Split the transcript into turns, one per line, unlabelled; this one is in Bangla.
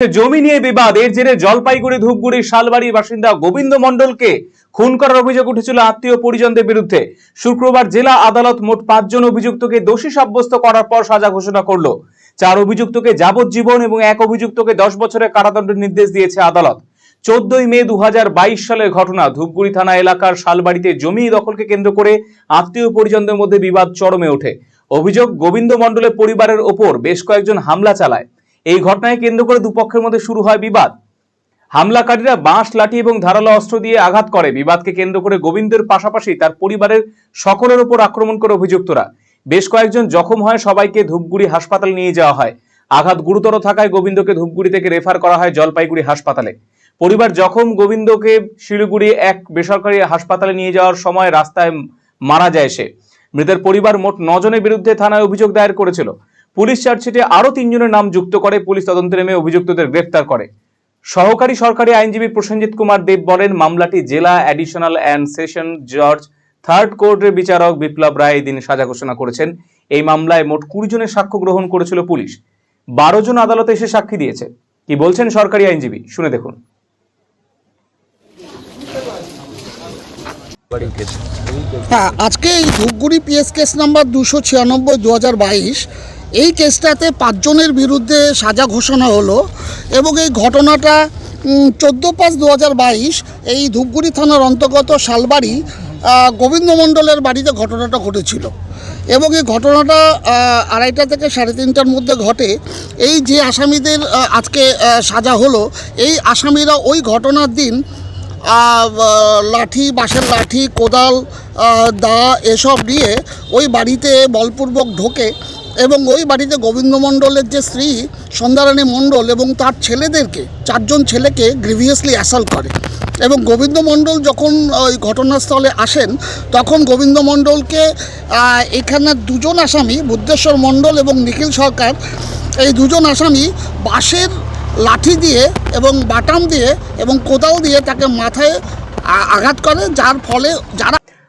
জমি নিয়ে বিবাদ। এর জেরে জলপাইগুড়ি, ধূপগুড়ি, শালবাড়ির বাসিন্দা গোবিন্দ মণ্ডলকে খুন করার অভিযোগ উঠেছিল আত্মীয় পরিজনদের বিরুদ্ধে। শুক্রবার জেলা আদালত মোট পাঁচজন অভিযুক্তকে দোষী সাব্যস্ত করার পর সাজা ঘোষণা করল। চার অভিযুক্তকে যাবজ্জীবন এবং এক অভিযুক্তকে দশ বছরের কারাদণ্ডের নির্দেশ দিয়েছে আদালত। চোদ্দই মে দু হাজার বাইশ সালের ঘটনা। ধূপগুড়ি থানা এলাকার শালবাড়িতে জমি দখলকে কেন্দ্র করে আত্মীয় পরিজনদের মধ্যে বিবাদ চরমে ওঠে। অভিযোগ গোবিন্দ মণ্ডলের পরিবারের ওপর বেশ কয়েকজন হামলা চালায়। এই ঘটনায় কেন্দ্র করে দুপক্ষের মধ্যে শুরু হয় বিবাদ। হামলাকারীরা বাঁশ, লাঠি এবং ধারালো অস্ত্র দিয়ে আঘাত করে। বিবাদকে কেন্দ্র করে গোবিন্দের পাশাপাশি তার পরিবারের সকলের ওপর আক্রমণ করে অভিযুক্তরা। বেশ কয়েকজন জখম হয় সবাইকে ধূপগুড়ি হাসপাতালে নিয়ে যাওয়া হয়। আঘাত গুরুতর থাকায় গোবিন্দকে ধূপগুড়ি থেকে রেফার করা হয় জলপাইগুড়ি হাসপাতালে। পরিবার জখম, গোবিন্দকে শিলিগুড়ি এক বেসরকারি হাসপাতালে নিয়ে যাওয়ার সময় রাস্তায় মারা যায় সে। মৃতের পরিবার মোট নজনের বিরুদ্ধে থানায় অভিযোগ দায়ের করেছিল। পুলিশ চার্জশিটে আরও তিনজনের নাম যুক্ত করে পুলিশ তদন্তে নেমে অভিযুক্তদের গ্রেফতার করে। সহকারী সরকারি আইনজীবী প্রসেনজিৎ কুমার দেব বলেন, মামলাটি জেলা অ্যাডিশনাল অ্যান্ড সেশন জজ, থার্ড কোর্টের বিচারক বিপ্লব রায় এদিন সাজা ঘোষণা করেছেন। এই মামলায় মোট কুড়ি জনের সাক্ষ্য গ্রহণ করেছিল পুলিশ। বারো জন আদালতে এসে সাক্ষী দিয়েছে। কি বলছেন সরকারি আইনজীবী? শুনে দেখুন।
হ্যাঁ আজকে এই ধূপগুড়ি পিএস কেস নাম্বার দুশো ছিয়ানব্বই দু হাজার বাইশ এই কেসটাতে পাঁচজনের বিরুদ্ধে সাজা ঘোষণা হলো এবং এই ঘটনাটা চোদ্দ পাঁচ দু এই ধূপগুড়ি থানার অন্তর্গত শালবাড়ি গোবিন্দ মণ্ডলের বাড়িতে ঘটনাটা ঘটেছিল। এবং এই ঘটনাটা আড়াইটা থেকে সাড়ে তিনটার মধ্যে ঘটে। এই যে আসামিদের আজকে সাজা হলো, এই আসামিরা ওই ঘটনার দিন লাঠি, বাঁশের লাঠি, কোদাল দা, এসব নিয়ে ওই বাড়িতে বলপূর্বক ঢোকে। এবং ওই বাড়িতে গোবিন্দ মণ্ডলের যে স্ত্রী সন্ধ্যারানী মণ্ডল এবং তার ছেলেদেরকে, চারজন ছেলেকে গ্রিভিয়াসলি অ্যাসাল্ট করে। এবং গোবিন্দ মণ্ডল যখন ওই ঘটনাস্থলে আসেন, তখন গোবিন্দ মণ্ডলকে এখানে দুজন আসামি, বুদ্ধেশ্বর মণ্ডল এবং নিখিল সরকার, এই দুজন আসামি বাঁশের লাঠি দিয়ে এবং বাটাম দিয়ে এবং কোদাল দিয়ে তাকে মাথায় আঘাত করে, যার ফলে যারা